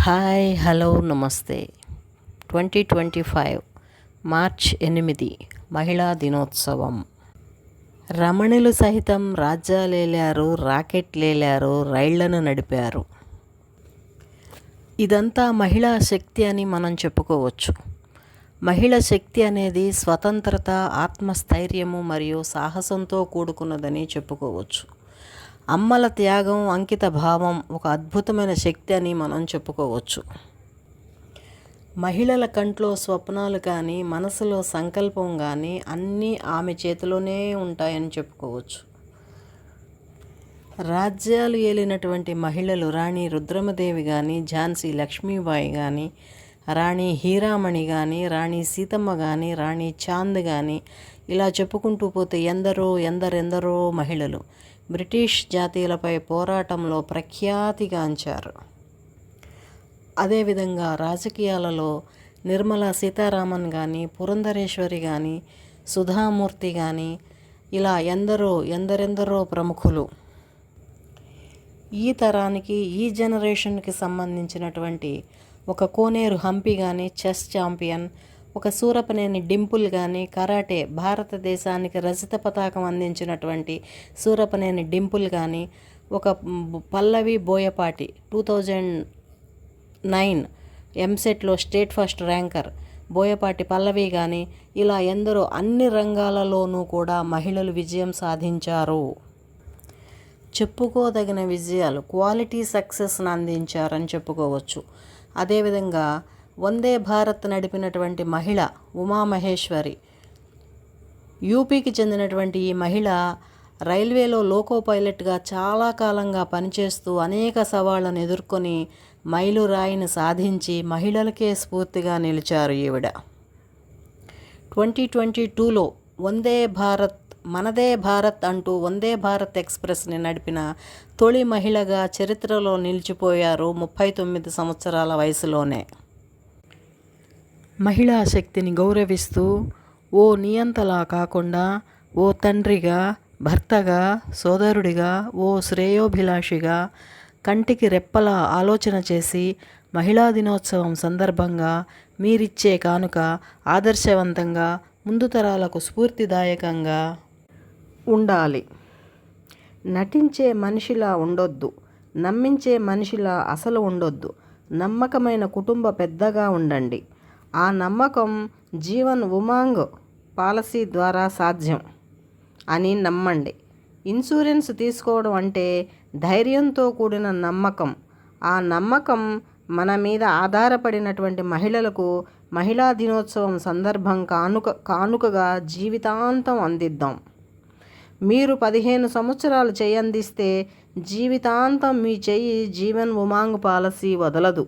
Hi hello నమస్తే. Twenty twenty five March ఎనిమిది మహిళా దినోత్సవం. రమణులు సహితం రాజ్యాలేలారు రాకెట్లేలారు రైళ్ళను నడిపారు. ఇదంతా మహిళా శక్తి అని మనం చెప్పుకోవచ్చు. మహిళ శక్తి అనేది స్వతంత్రత ఆత్మస్థైర్యము మరియు సాహసంతో కూడుకున్నదని చెప్పుకోవచ్చు. అమ్మల త్యాగం అంకిత భావం ఒక అద్భుతమైన శక్తి అని మనం చెప్పుకోవచ్చు. మహిళల కంట్లో స్వప్నాలు కానీ మనసులో సంకల్పం కానీ అన్నీ ఆమె చేతిలోనే ఉంటాయని చెప్పుకోవచ్చు. రాజ్యాలు ఏలినటువంటి మహిళలు రాణి రుద్రమదేవి కానీ ఝాన్సీ లక్ష్మీబాయి కానీ రాణి హీరామణి కానీ రాణి సీతమ్మ కానీ రాణి చాంద్ కానీ ఇలా చెప్పుకుంటూ పోతే ఎందరో ఎందరెందరో మహిళలు బ్రిటిష్ జాతీయులపై పోరాటంలో ప్రఖ్యాతిగాంచారు అదేవిధంగా రాజకీయాలలో నిర్మలా సీతారామన్ కానీ పురంధరేశ్వరి కానీ సుధామూర్తి కానీ ఇలా ఎందరో ఎందరెందరో ప్రముఖులు. ఈ తరానికి ఈ జనరేషన్కి సంబంధించినటువంటి ఒక కోనేరు హంపి కానీ చెస్ ఛాంపియన్ ఒక సూరపనేని డింపుల్ కానీ కరాటే భారతదేశానికి రజత పతాకం అందించినటువంటి సూరపనేని డింపుల్ కానీ ఒక Pallavi Boyapati two thousand nine ఎంసెట్లో state first ranker Boyapati Pallavi కానీ ఇలా ఎందరో అన్ని రంగాలలోనూ కూడా మహిళలు విజయం సాధించారు. చెప్పుకోదగిన విజయాలు క్వాలిటీ సక్సెస్ను అందించారని చెప్పుకోవచ్చు. అదేవిధంగా వందే భారత్ నడిపినటువంటి మహిళ ఉమామహేశ్వరి యూపీకి చెందినటువంటి ఈ మహిళ రైల్వేలో లోకో పైలట్గా చాలా కాలంగా పనిచేస్తూ అనేక సవాళ్ళను ఎదుర్కొని మైలురాయిని సాధించి మహిళలకే స్ఫూర్తిగా నిలిచారు ఈవిడ. ట్వంటీ ట్వంటీ టూలో వందే భారత్ మనదే భారత్ అంటూ వందే భారత్ ఎక్స్ప్రెస్ని నడిపిన తొలి మహిళగా చరిత్రలో నిలిచిపోయారు ముప్పై తొమ్మిది సంవత్సరాల వయసులోనే. మహిళా శక్తిని గౌరవిస్తూ ఓ నియంతలా కాకుండా ఓ తండ్రిగా భర్తగా సోదరుడిగా ఓ శ్రేయోభిలాషిగా కంటికి రెప్పలా ఆలోచన చేసి మహిళా దినోత్సవం సందర్భంగా మీరిచ్చే కానుక ఆదర్శవంతంగా ముందు తరాలకు స్ఫూర్తిదాయకంగా ఉండాలి. నటించే మనిషిలా ఉండొద్దు. నమ్మించే మనిషిలా అసలు ఉండొద్దు. నమ్మకమైన కుటుంబ పెద్దగా ఉండండి. ఆ నమ్మకం జీవన్ ఉమాంగ్ పాలసీ ద్వారా సాధ్యం అని నమ్మండి. ఇన్సూరెన్స్ తీసుకోవడం అంటే ధైర్యంతో కూడిన నమ్మకం. ఆ నమ్మకం మన మీద ఆధారపడినటువంటి మహిళలకు మహిళా దినోత్సవం సందర్భం కానుక కానుకగా జీవితాంతం అందిద్దాం. మీరు పదిహేను సంవత్సరాలు చేయందిస్తే జీవితాంతం మీ చెయ్యి జీవన్ ఉమాంగ్ పాలసీ వదలదు.